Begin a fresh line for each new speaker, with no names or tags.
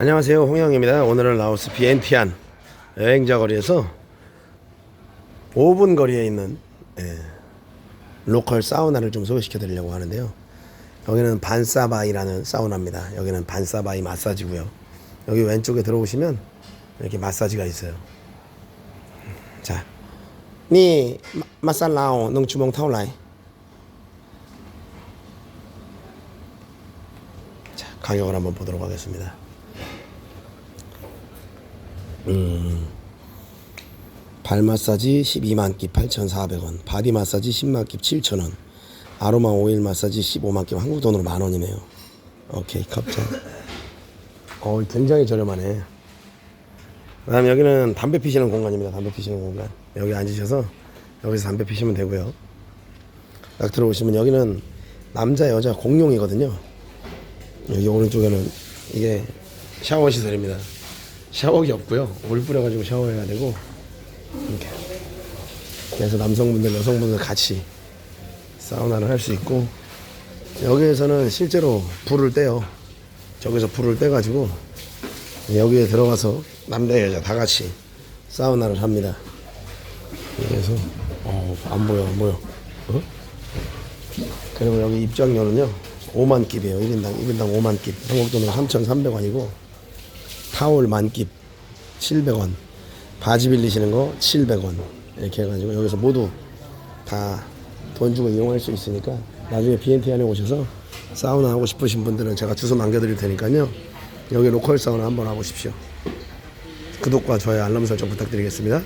안녕하세요. 홍영입니다. 오늘은 라오스 비엔티안 여행자 거리에서 5분 거리에 있는 예, 로컬 사우나를 좀 소개시켜 드리려고 하는데요. 여기는 반사바이라는 사우나입니다. 여기는 반사바이 마사지고요. 여기 왼쪽에 들어오시면 이렇게 마사지가 있어요. 자, 니 마살라오 능주몽 타올라이. 자 가격을 한번 보도록 하겠습니다 발 마사지 12만 깁 8,400원, 바디 마사지 10만 깁 7,000원, 아로마 오일 마사지 15만 깁 한국 돈으로 만 원이네요. 오케이, 갑자. 어, 굉장히 저렴하네. 그다음 여기는 담배 피시는 공간입니다. 담배 피시는 공간. 여기 앉으셔서 여기서 담배 피시면 되고요. 딱 들어오시면 여기는 남자 여자 공용이거든요. 여기 오른쪽에는 이게 샤워 시설입니다. 샤워기 없고요. 물 뿌려가지고 샤워해야 되고 이렇게. 그래서 남성분들, 여성분들 같이 사우나를 할 수 있고 여기에서는 실제로 불을 떼요. 저기서 불을 떼가지고 여기에 들어가서 남자 여자 다 같이 사우나를 합니다. 그래서 어, 안 보여 안 보여. 어? 그리고 여기 입장료는요 5만 깁이에요. 1인당 1인당 5만 깁. 한국 돈으로 3,300원이고 타올 만깁 700원. 바지 빌리시는 거 700원. 이렇게 해가지고 여기서 모두 다 돈 주고 이용할 수 있으니까 나중에 BNT 안에 오셔서 사우나 하고 싶으신 분들은 제가 주소 남겨드릴 테니까요. 여기 로컬 사우나 한번 와보십시오. 구독과 좋아요 알람 설정 부탁드리겠습니다